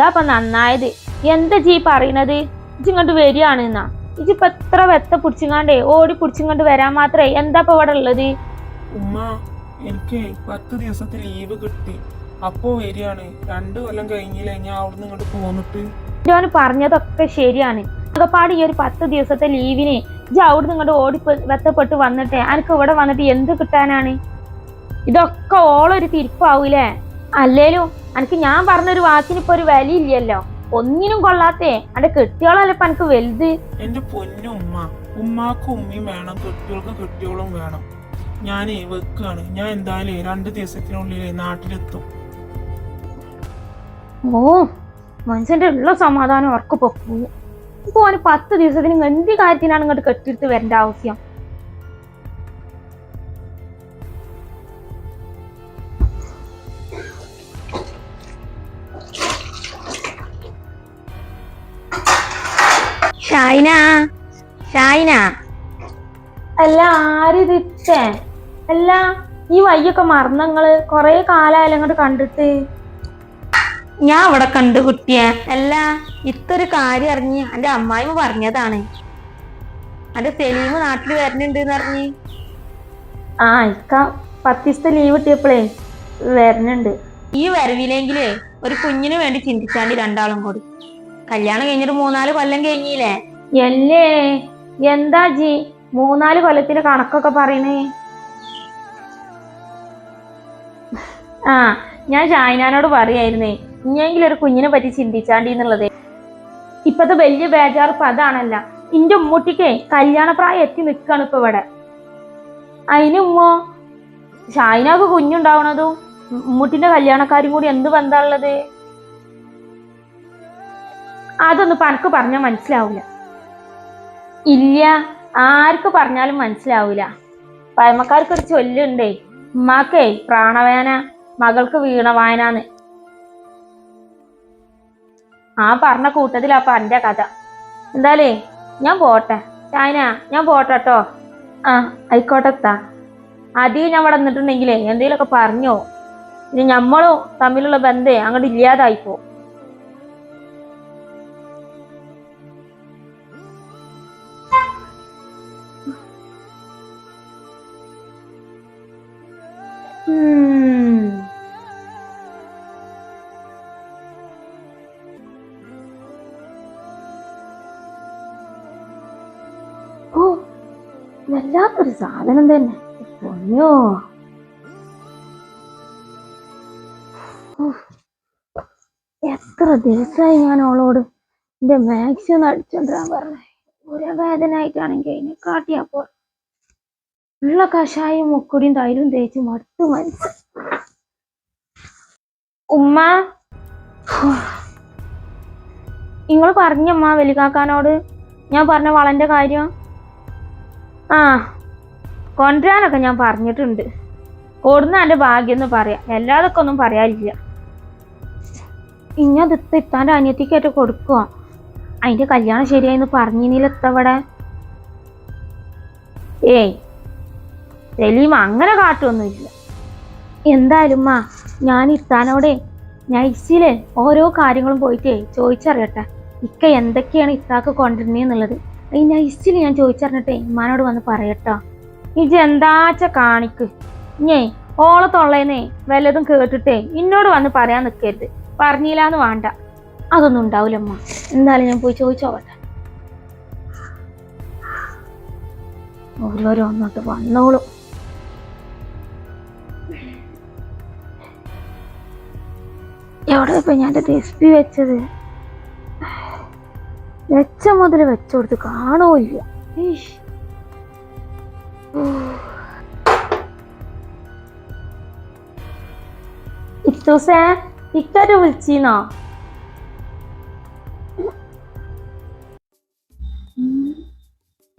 എന്താ ഇപ്പൊ നന്നായത്? എന്താ ജീ പറയണത്? ഇജിങ്ങോട്ട് വരികയാണ് എന്നാ. ഇജിപ്പോ എത്ര വെത്ത പിടിച്ചിങ്ങാണ്ടേ ഓടി പിടിച്ചിങ്ങോട്ട് വരാൻ മാത്രമേ എന്താ ഇപ്പൊ ഇവിടെ ഉള്ളത്? ഉമ്മ എനിക്ക് പത്ത് ദിവസത്തെ ലീവ് കിട്ടി. അപ്പോ വരികയാണ്. രണ്ടു കൊല്ലം കഴിഞ്ഞില്ലേ ഞാൻ അവിടുന്ന് ഇങ്ങോട്ട് പോന്നിട്ട്. ഞാൻ പറഞ്ഞതൊക്കെ ശരിയാണ്. അകപ്പാട് ഈ ഒരു പത്ത് ദിവസത്തെ ലീവിന് ഇജ് അവിടുന്ന് ഇങ്ങോട്ട് ഓടി വെത്തപ്പെട്ട് വന്നിട്ട്. എനിക്ക് ഇവിടെ വന്നിട്ട് എന്ത് കിട്ടാനാണ്? ഇതൊക്കെ ഓളൊരു തിരിപ്പാവൂലേ? അല്ലേലും എനിക്ക് ഞാൻ പറഞ്ഞൊരു വാക്കിന് ഇപ്പൊ ഒരു വിലയില്ലല്ലോ. ഒന്നിനും കൊള്ളാത്തേ. അന്റെ കെട്ടിയോളല്ലേ ഇപ്പൊ എനിക്ക് വലുത്. എന്റെ പൊന്നു ഉമ്മ. ഉമ്മാക്കും ഉമ്മയും വേണം. കെട്ടിയോൾക്കും കെട്ടിയോളും വേണം. ഞാനേ വെക്കാണ്. ഞാൻ എന്തായാലും രണ്ട് ദിവസത്തിനുള്ളിൽ നാട്ടിലെത്തും. ഓ മനുഷ്യന്റെ ഉള്ള സമാധാനം ഉറക്കപ്പോ ഓന് പത്ത് ദിവസത്തിന് എന്ത് കാര്യത്തിനാണ് ഇങ്ങോട്ട് കെട്ടിയെടുത്ത് വരേണ്ട ആവശ്യം? ഷൈന ഷൈന അല്ല ആരിതിച്ചേ അല്ല ഈ വയ്യൊക്കെ മറന്നങ്ങൾ കൊറേ കാലായാലും അങ്ങോട്ട് കണ്ടിട്ട്. ഞാൻ അവിടെ കണ്ടു കുട്ടിയെ. അല്ല ഇത്തൊരു കാര്യം അറിഞ്ഞ് എന്റെ അമ്മായിമ്മ പറഞ്ഞതാണ്. എന്റെ സെലീമ് നാട്ടിൽ വരണുണ്ട് അറിഞ്ഞ്. ആ ഇക്ക പത്ത് ദിവസത്തെ ലീവ് കിട്ടിയപ്പോഴേ വരണുണ്ട് ഈ വരവിലെങ്കിലേ ഒരു കുഞ്ഞിന് വേണ്ടി ചിന്തിച്ചാണ്ട് രണ്ടാളും കൂടി. കല്യാണം കഴിഞ്ഞിട്ട് മൂന്നാൽ കൊല്ലം കഴിഞ്ഞില്ലേ? എല്ലേ? എന്താ ജി? മൂന്നാൽ കൊല്ലത്തിന്റെ കണക്കൊക്കെ പറയണേ. ആ ഞാൻ ഷാഹിനാനോട് പറയായിരുന്നേ ഇനിയെങ്കിലും ഒരു കുഞ്ഞിനെ പറ്റി ചിന്തിച്ചാണ്ടി എന്നുള്ളത് ഇപ്പത്തെ വലിയ ബേജാറ് ഇപ്പൊ അതാണല്ല. ഇന്റെ ഉമ്മൂട്ടിക്കേ കല്യാണപ്രായം എത്തി നിൽക്കാണ് ഇപ്പൊ ഇവിടെ. അതിനുമ്മോ ഷായിനാക്ക് കുഞ്ഞുണ്ടാവണതും? ഉമ്മൂട്ടിന്റെ കല്യാണക്കാരും കൂടി എന്ത് ബന്ധമുള്ളത് അതൊന്നും പനക്ക് പറഞ്ഞാൽ മനസ്സിലാവൂല. ഇല്ല. ആർക്ക് പറഞ്ഞാലും മനസ്സിലാവൂല. പഴമക്കാർക്ക് ഒരു ചൊല്ലുണ്ടേ. ഉമ്മാക്കേ പ്രാണവേന മകൾക്ക് വീണവായനാന്ന് ആ പറഞ്ഞ കൂട്ടത്തിലാ എന്റെ കഥ. എന്തായാലേ ഞാൻ പോട്ടെ. ചായന ഞാൻ പോട്ടെ കേട്ടോ ആ ആയിക്കോട്ടെ താ അധികം ഞാൻ ഇവിടെ നിന്നിട്ടുണ്ടെങ്കിലേ എന്തെങ്കിലുമൊക്കെ പറഞ്ഞോ. ഇനി നമ്മളും തമ്മിലുള്ള ബന്ധേ അങ്ങോട്ട് ഇല്ലാതായിപ്പോ ഓ വല്ലാത്തൊരു സാധനം തന്നെ. പൊന്നോ. എത്ര ദിവസമായി ഞാൻ അവളോട് എന്റെ മാക്സിമം അടിച്ചോണ്ടിരാൻ പറഞ്ഞേ. ഒരു വേദന ആയിട്ടാണെങ്കിൽ അതിനെ കാട്ടിയപ്പോ ഉള്ള കഷായം മുക്കുടിയും തൈലും തേച്ച് മട്ടു മനസ്സ്. ഉമ്മ. നിങ്ങൾ പറഞ്ഞമ്മ വലികാക്കാനോട്. ഞാൻ പറഞ്ഞ വളന്റെ കാര്യം. ആ കൊണ്ടുവരാനൊക്കെ ഞാൻ പറഞ്ഞിട്ടുണ്ട്. കൊടുന്ന എന്റെ ഭാഗ്യം എന്ന് പറയാം. എല്ലാതൊക്കെ ഒന്നും പറയാനില്ല. ഇഞ്ഞത് ഇത്താന്റെ അനിയത്തിക്കായിട്ട് കൊടുക്കുക അതിന്റെ കല്യാണം ശരിയായിന്ന് പറഞ്ഞില്ല എത്തവിടെ ഏയ് സലീം അങ്ങനെ കാട്ടൊന്നുമില്ല. എന്തായാലും മാ ഞാൻ ഇത്താനോടെ ഞാൻ ഇസിലെ ഓരോ കാര്യങ്ങളും പോയിട്ടേ ചോദിച്ചറിയട്ടെ. ഇക്ക എന്തൊക്കെയാണ് ഇത്താക്ക് കൊണ്ടുവരുന്നേന്നുള്ളത്? ഈ നൈസിൽ ഞാൻ ചോദിച്ചറിഞ്ഞിട്ടേ ഇമ്മാനോട് വന്ന് പറയട്ടോ. ഇജ് എന്താച്ച കാണിക്ക്? ഞേ ഓളെ തൊള്ളേന്നേ വല്ലതും കേട്ടിട്ടേ ഇന്നോട് വന്ന് പറയാൻ നിൽക്കരുത് പറഞ്ഞില്ലാന്ന് വേണ്ട. അതൊന്നും ഉണ്ടാവില്ലമ്മ എന്തായാലും ഞാൻ പോയി ചോദിച്ചോട്ടെ ഓരോരോ ഒന്നോട്ട് വന്നോളും. എവിടെ ഇപ്പം ഞാൻ രസ്പി വെച്ചത് വെച്ച മുതൽ വെച്ചോടുത്ത് കാണൂല്ല ഈശ്. ഊ. ഇത്തൂസേ ഇക്കാരെ വിളിച്ചീന്നോ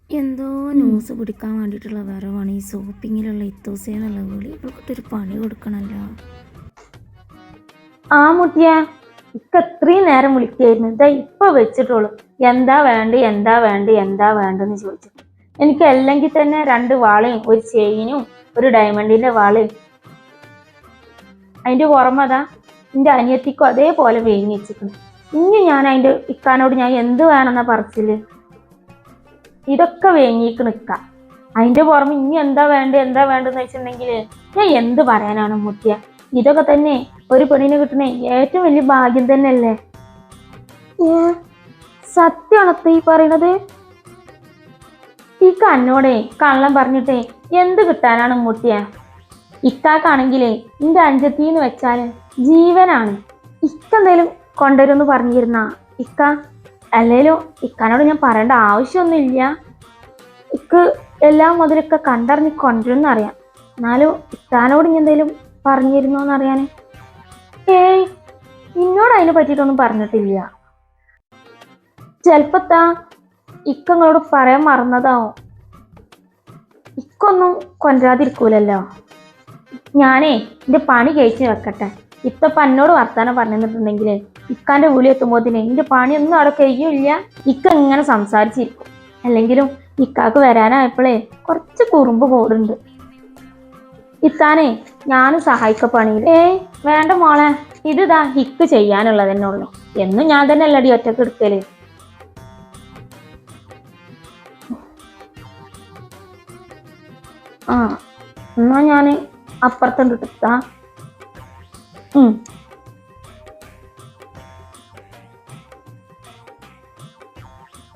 എന്തോ ന്യൂസ് പിടിക്കാൻ വേണ്ടിയിട്ടുള്ള വരവാണ് ഈ സോപ്പിങ്ങിലുള്ള ഇത്തോസേന്നുള്ള വിളി ഒരു പണി കൊടുക്കണല്ലോ ആ മുട്ടിയ ഇക്ക ഇത്രയും നേരം വിളിക്കായിരുന്നു. ഇതാ ഇപ്പൊ വെച്ചിട്ടുള്ളൂ. എന്താ വേണ്ട എന്താ വേണ്ട എന്താ വേണ്ടെന്ന് ചോദിച്ചു എനിക്ക് അല്ലെങ്കിൽ തന്നെ രണ്ട് വാളയും ഒരു ചെയിനും ഒരു ഡയമണ്ടിന്റെ വാളയും. അതിന്റെ പുറമതാ എന്റെ അനിയത്തിക്കും അതേപോലെ വേങ്ങി വെച്ചിട്ടുണ്ട് ഇനി ഞാൻ അതിന്റെ ഇക്കാനോട് ഞാൻ എന്ത് വേണമെന്നാ പറച്ചിൽ? ഇതൊക്കെ വേങ്ങിക്ക് നിക്ക അതിന്റെ പുറമെ ഇനി എന്താ വേണ്ട എന്താ വേണ്ടെന്ന് വെച്ചിട്ടുണ്ടെങ്കിൽ ഞാൻ എന്ത് പറയാനാണ് മുത്തിയ ഇതൊക്കെ തന്നെ ഒരു പെണ്ണിനെ കിട്ടുന്ന ഏറ്റവും വലിയ ഭാഗ്യം തന്നെയല്ലേ? സത്യമാണത്ത ഈ പറയണത്? ഈ കണ്ണോടെ കള്ളം പറഞ്ഞിട്ടേ എന്ത് കിട്ടാനാണ് മുട്ടിയ? ഇക്കാക്കാണെങ്കിലേ ഇന്റെ അഞ്ചത്തി എന്ന് വെച്ചാൽ ജീവനാണ്. ഇക്ക എന്തേലും കൊണ്ടുവരുമെന്ന് പറഞ്ഞിരുന്ന. ഇക്ക അല്ലേലും ഇക്കാനോട് ഞാൻ പറയേണ്ട ആവശ്യമൊന്നുമില്ല. ഇക്ക് എല്ലാം മുതലൊക്കെ കണ്ടറിഞ്ഞ് കൊണ്ടുവരുമെന്നറിയാം. എന്നാലും ഇക്കാനോട് ഇനി എന്തേലും പറഞ്ഞിരുന്നോന്ന് അറിയാൻ ഏയ് നിന്നോട് അതിനെ പറ്റിയിട്ടൊന്നും പറഞ്ഞിട്ടില്ല. ചെലപ്പത്താ ഇക്കങ്ങളോട് പറയാൻ മറന്നതാവും. ഇക്കൊന്നും കൊണ്ടുവരാതിരിക്കൂലല്ലോ ഞാനേ എന്റെ പണി കഴിച്ച് വെക്കട്ടെ. ഇത്തപ്പ എന്നോട് വർത്താനം പറഞ്ഞിട്ടുണ്ടെങ്കിൽ ഇക്കാന്റെ വിളി എത്തുമ്പോത്തിന് എന്റെ പണിയൊന്നും അവിടെ കഴിയില്ല. ഇക്ക ഇങ്ങനെ സംസാരിച്ചിരിക്കും. അല്ലെങ്കിലും ഇക്കാക്ക് വരാനായപ്പോഴേ കുറച്ച് കുറുമ്പ് കൂടുണ്ട് ഇത്താനെ ഞാനും സഹായിക്ക പണിയിൽ ഏ വേണ്ട മോളെ ഇതാ ഹിക്ക് ചെയ്യാനുള്ളത് തന്നെ ഉള്ളു എന്നും ഞാൻ തന്നെ അല്ലടി ഒറ്റയ്ക്ക് എടുക്കൽ. ആ എന്നാ ഞാൻ അപ്പുറത്തുണ്ട് എടുത്താ.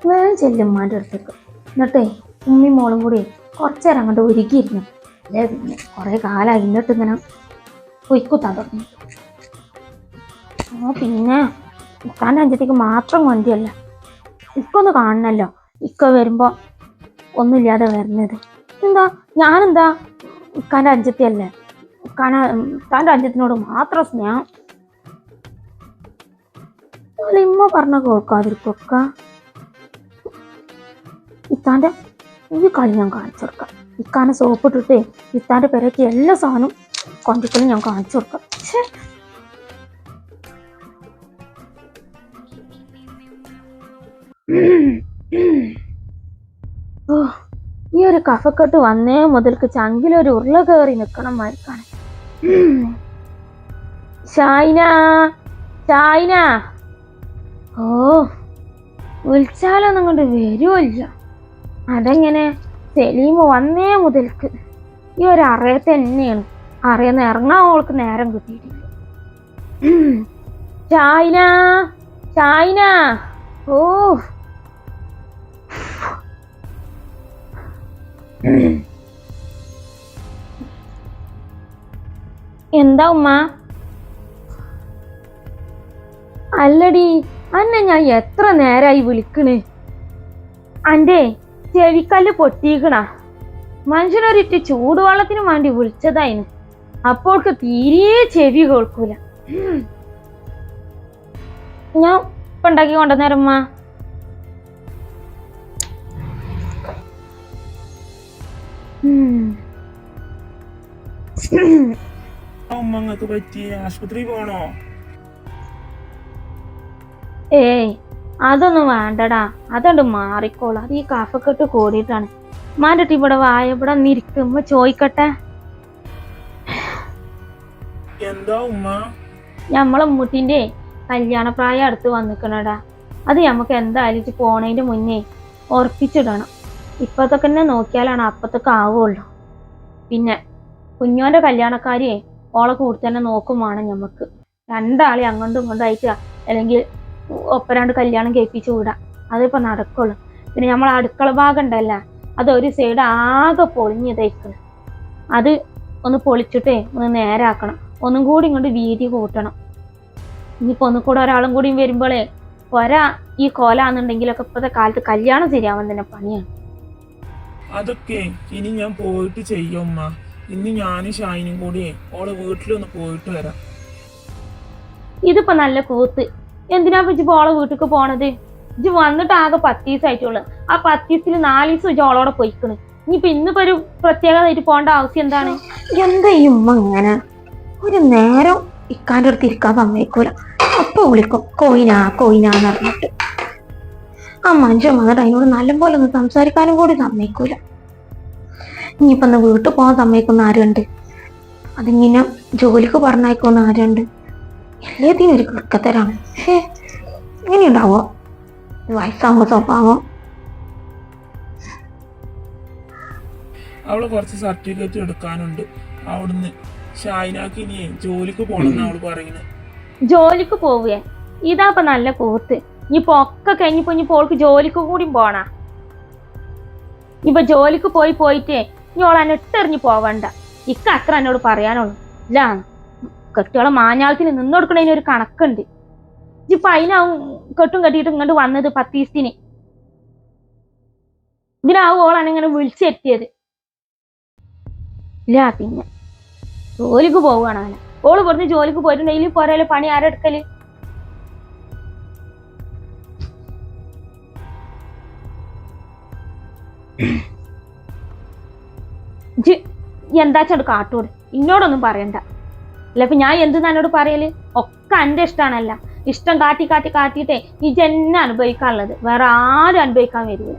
വേഗം അടുത്തേക്ക്. എന്നിട്ടേ ഉമ്മി മോളും കൂടി കുറച്ചേരം അങ്ങോട്ട് ഒരുക്കിയിരുന്നു കാലം കുറേ കാലമായി ഇങ്ങനെ പൊയ്ക്കുത്താൻ തുടങ്ങി. ഓ പിന്നെ മുക്കാന്റെ അഞ്ചത്തേക്ക് മാത്രം വണ്ടിയല്ല ഇക്കൊന്ന് കാണണല്ലോ. ഇക്ക വരുമ്പോ ഒന്നുമില്ലാതെ വരുന്നത്. എന്താ? ഞാനെന്താ? ഇക്കാന്റെ അഞ്ചത്തിയല്ലേ? ഇക്കാന ഇക്കാന്റെ അഞ്ചത്തിനോട് മാത്രം സ്നേഹം. ഇമ്മ പറഞ്ഞ കേൾക്കാതിരിക്കൊക്ക ഇത്താന്റെ ഈ കളി ഞാൻ കാണിച്ചു കൊടുക്കാം. ഇക്കാനെ സോപ്പ് ഇട്ടിട്ടേ ഇത്താന്റെ പെരയ്ക്ക് എല്ലാ സാധനവും കൊണ്ടിക്കലും ഞാൻ കാണിച്ചു കൊടുക്കാം. ഓ ഈ ഒരു കഫക്കെട്ട് വന്നേ മുതൽക്ക് ചങ്കിലൊരു ഉരുള കയറി നിൽക്കണം മരിക്കാണ് ഷൈന ഷൈന ഓ വിളിച്ചാലൊന്നും കൊണ്ട് വരുമല്ല അതെങ്ങനെ? സെലീമ് വന്നേ മുതൽക്ക് ഈ ഒരു അറയെ തന്നെയാണ്. അറിയുന്ന ഇറങ്ങാൻ അവൾക്ക് നേരം കിട്ടിയിട്ടില്ല. ചായന ചായന ഓ. എന്താ ഉമ്മ? അല്ലടി അന്നെ ഞാൻ എത്ര നേരായി വിളിക്കണേ? അന്റെ ചെവിക്കല്ല് പൊട്ടിയിക്കണ മനുഷ്യനൊരിറ്റ് ചൂടുവെള്ളത്തിന് വേണ്ടി വിളിച്ചതായിന് അപ്പോൾക്ക് തീരെ ചെവി കേൾക്കൂല. ഞാൻ ഇപ്പൊ ഉണ്ടാക്കി കൊണ്ടുവന്നേരമ്മ ഏയ് അതൊന്നും വേണ്ടടാ. അതുകൊണ്ട് മാറിക്കോളാം. അത് ഈ കഫക്കെട്ട് കൂടിയിട്ടാണ് മാന്റെ ഇവിടെ വായ ഇവിടെ നിരിക്കുമ്പോ ചോദിക്കട്ടെ എന്താ ഉമ്മ? ഞമ്മളെ മുട്ടിന്റെ കല്യാണപ്രായം അടുത്ത് വന്നിക്കണടാ. അത് നമുക്ക് എന്തായാലും പോണതിന്റെ മുന്നേ ഉറപ്പിച്ചിടണം. ഇപ്പത്തൊക്കെ തന്നെ നോക്കിയാലാണ് അപ്പത്തൊക്കെ ആവുള്ളൂ. പിന്നെ കുഞ്ഞോന്റെ കല്യാണക്കാരിയെ ഓളെ കൂടെ തന്നെ നോക്കുമാണ് വേണം ഞമ്മക്ക്. രണ്ടാളെ അങ്ങോട്ടും ഇങ്ങോട്ടും അയക്കുക അല്ലെങ്കിൽ ഒപ്പരാണ്ട് കല്യാണം കേൾപ്പിച്ചു വിടാം. അതിപ്പോ നടക്കുള്ളൂ. പിന്നെ നമ്മൾ അടുക്കള ഭാഗം ഉണ്ടല്ല അത് ഒരു സൈഡ് ആകെ പൊളിഞ്ഞ് തയ്ക്കണം അത് ഒന്ന് പൊളിച്ചിട്ടേ ഒന്ന് നേരാക്കണം. ഒന്നും കൂടി ഇങ്ങോട്ട് വീതി കൂട്ടണം. ഇനിയിപ്പോ ഒന്നും കൂടെ ഒരാളും കൂടി വരുമ്പോഴേ ഒരാ ഈ കോലാന്നുണ്ടെങ്കിലൊക്കെ ഇപ്പോഴത്തെ കാലത്ത് കല്യാണം ശരിയാവാൻ തന്നെ പണിയാണ്. അതൊക്കെ ഇനി ഞാൻ പോയിട്ട് ചെയ്യും ഇനി ഇന്ന് ഞാനും ഷായിനും കൂടി ഓളെ വീട്ടിലൊന്ന് പോയിട്ട് വരാം. ഇതിപ്പോ നല്ല കൂത്ത്. എന്തിനാ ഇജ്ജ് ബോള വീട്ടിക്ക് പോണത്? ഇജ്ജ് വന്നിട്ട് ആകെ പത്തീസായിട്ടുള്ളു. ആ പത്തീസിൽ നാല് ദിവസം ഇജ്ജ് ഓളോടെ പോയിക്കണ്. ഇനിയിപ്പോ ഇന്നിപ്പോ ഒരു പ്രത്യേകതയായിട്ട് പോകേണ്ട ആവശ്യം എന്താണ്? എന്താ ഈ ഉമ്മ ഇങ്ങനെ? ഒരു നേരം ഇക്കാന്റെ അടുത്ത് ഇരിക്കാൻ സമ്മതിക്കൂല. അപ്പൊ വിളിക്കും കോയിനാ കോയിനാന്ന് പറഞ്ഞിട്ട്. ആ മനുഷ്യൻ വന്നിട്ട് അതിനോട് നല്ലപോലെ ഒന്ന് സംസാരിക്കാനും കൂടി സമ്മതിക്കൂല. ഇനിയിപ്പൊ ഒന്ന് വീട്ടിൽ പോകാൻ സമ്മതിക്കുന്ന ആരുണ്ട്? അതിങ്ങനെ ജോലിക്ക് പറഞ്ഞയക്കുന്ന ആരുണ്ട്? എല്ലാത്തിനും ഒരു കിടക്കത്തരാണ് ഹേ ഇങ്ങനെയുണ്ടാവോ വയസ്സാവുമ്പോ സ്വഭാവം അവൾ കുറച്ച് സർട്ടിഫിക്കറ്റ് എടുക്കാനുണ്ട്. അവിടുന്ന് ഷായിനാക്ക് ഇനി ജോലിക്ക് പോണെന്ന് അവൾ പറയുന്നത് ജോലിക്ക് പോവുകയെ ഇതാ ഇപ്പൊ നല്ല കൂത്ത് ഇനിയിപ്പോ ഒക്കെ കഴിഞ്ഞിപ്പോ ഇനിയിപ്പോ പോൾക്ക് ജോലിക്ക് കൂടി പോണാ. ഇപ്പൊ ജോലിക്ക് പോയി പോയിട്ടേ ഇനി ഓൾ എന്നെ ഇട്ടെറിഞ്ഞു പോവണ്ട. ഇക്ക അത്ര എന്നോട് പറയാനുള്ളൂ. ഇല്ല. കെട്ടുകളെ മാഞ്ഞാളത്തിന് നിന്ന് കൊടുക്കണതിന് ഒരു കണക്കുണ്ട്. ഇപ്പൊ അതിനാവും കെട്ടും കെട്ടിയിട്ട് ഇങ്ങോട്ട് വന്നത് പത്തീസത്തിന്. ഇതിനാവും ഓളാണ് ഇങ്ങനെ വിളിച്ചെത്തിയത്. ഇല്ല പിന്നെ. ജോലിക്ക് പോവുകയാണ് അവനെ. ഓൾ പറഞ്ഞ് ജോലിക്ക് പോയിട്ടുണ്ടെങ്കിൽ പോരാൽ പണി ആരെടുക്കൽ ഇജ്ജ് എന്താച്ചാണ്ട് കാട്ടൂട്? ഇന്നോടൊന്നും പറയണ്ട. അല്ല ഇപ്പൊ ഞാൻ എന്ത് എന്നോട് പറയൽ? ഒക്കെ എന്റെ ഇഷ്ടമാണല്ല ഇഷ്ടം കാട്ടി കാട്ടി കാട്ടിയിട്ടേ ഇത് എന്നെ അനുഭവിക്കാനുള്ളത്. വേറെ ആരും അനുഭവിക്കാൻ വരില്ല